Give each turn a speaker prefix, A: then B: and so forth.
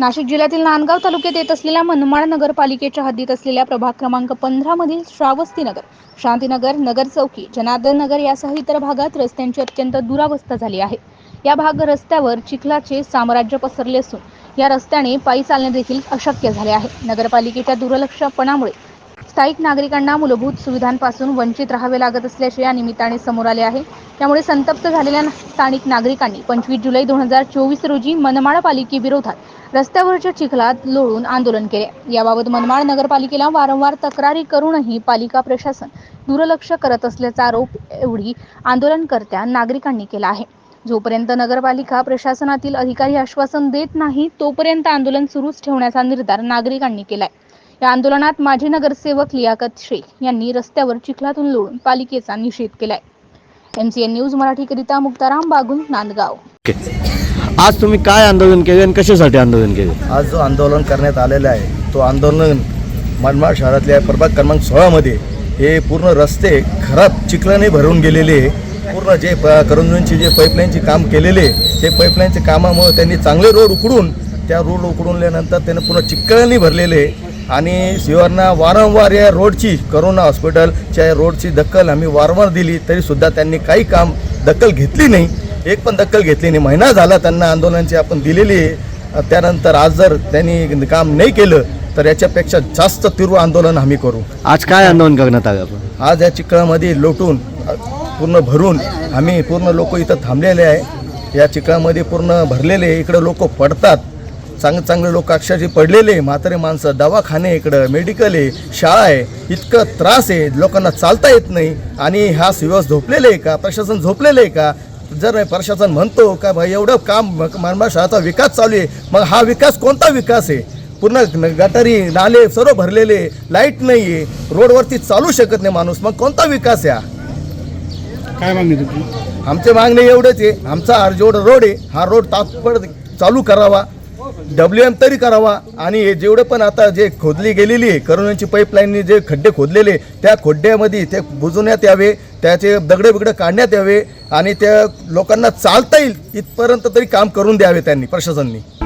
A: नाशिक जिल्ह्यातील नांदगाव तालुक्यात येत असलेल्या मनमाड नगरपालिकेच्या हद्दीत असलेल्या प्रभाग क्रमांक पंधरा मधील श्रावस्ती नगर शांतीनगर नगर चौकी जनार्दन नगर यासह इतर भागात रस्त्यांची अत्यंत दुरावस्था झाली आहे. या भाग रस्त्यावर चिखलाचे साम्राज्य पसरले असून या रस्त्याने पायी चालणे देखील अशक्य झाले आहे. नगरपालिकेच्या दुर्लक्षपणामुळे स्थायिक नागरिकांना मूलभूत सुविधांपासून वंचित राहावे लागत असल्याचे या निमित्ताने समोर आले आहे. त्यामुळे संतप्त झालेल्या स्थानिक नागरिकांनी पंचवीस जुलै दोन हजार चोवीस रोजी मनमाड पालिकेविरोधात रस्त्यावरच्या चिखलात लोळून आंदोलन केले. याबाबत मनमाड नगरपालिकेला वारंवार तक्रारी करूनही पालिका प्रशासन दुर्लक्ष करत असल्याचा आरोप एवढी आंदोलनकर्त्या नागरिकांनी केला आहे. जोपर्यंत नगरपालिका प्रशासनातील अधिकारी आश्वासन देत नाही तोपर्यंत आंदोलन सुरूच ठेवण्याचा निर्धार नागरिकांनी केलाय. या आंदोलनात माजी नगरसेवक लियाकत शेख यांनी रस्त्यावर चिखलातून लोळून पालिकेचा निषेध केलाय. एमसीएन न्यूज मराठीकरिता मुक्ताराम बागुल नांदगाव.
B: आज तुम्ही काय आंदोलन केले आणि कशासाठी आंदोलन केले?
C: आज जो आंदोलन करण्यात आलेला आहे तो आंदोलन मनमाड शहरातल्या प्रभाग क्रमांक सोळामध्ये हे पूर्ण रस्ते खराब चिखलाने भरून गेलेले पूर्ण जे प करंजूंची जे पाईपलाईनचे काम केलेले ते पाईपलाईनच्या कामामुळे त्यांनी चांगले रोड उकडून त्या रोड उकडूनल्यानंतर त्यानं पूर्ण चिखलाने भरलेले आणि शिवांना वारंवार या रोडची करोना हॉस्पिटलच्या या रोडची दखल आम्ही वारंवार दिली तरीसुद्धा त्यांनी काही काम दखल घेतली नाही. एक पण दखल घेतली नाही. महिना झाला त्यांना आंदोलनाची आपण दिलेली आहे. त्यानंतर आज जर त्यांनी काम नाही केलं तर याच्यापेक्षा जास्त तीव्र आंदोलन आम्ही करू.
B: आज काय आंदोलन करण्यात आलं आपण?
C: आज या चिखलामध्ये लोटून पूर्ण भरून आम्ही पूर्ण लोक इथं थांबलेले आहे. या चिखलामध्ये पूर्ण भरलेले. इकडं लोक पडतात. चांगले चांगले लोक अक्षरशः पडलेले. म्हातारे माणसं दवाखाने इकडं मेडिकल आहे शाळा आहे. इतकं त्रास आहे. लोकांना चालता येत नाही. आणि हा दिवस झोपलेले आहे का? प्रशासन झोपलेलं आहे का? जर प्रशासन म्हणतो का भाई एवढं काम मनमाड शहराचा विकास चालू आहे. मग हा विकास कोणता विकास आहे? पूर्ण गटारी नाले सर्व भरलेले लाइट नाही आहे. रोडवरती चालू शकत नाही माणूस. मग कोणता विकास आहे हा?
D: काय मागणी तुमची?
C: आमचे मागणे एवढंच आहे. आमचा जेवढा रोड आहे. हा रोड तात्पड चालू करावा. डब्ल्यू एम तरी करावा. आणि हे जेवढे पण आता जे खोदली गेलेली आहे करोनाची पाईपलाईननी जे खड्डे खोदलेले त्या खड्ड्यामध्ये ते बुजवण्यात यावे त्याचे दगडे बिगडे काढण्यात यावे आणि त्या लोकांना चालता येईल इथपर्यंत तरी काम करून द्यावे त्यांनी प्रशासनाने.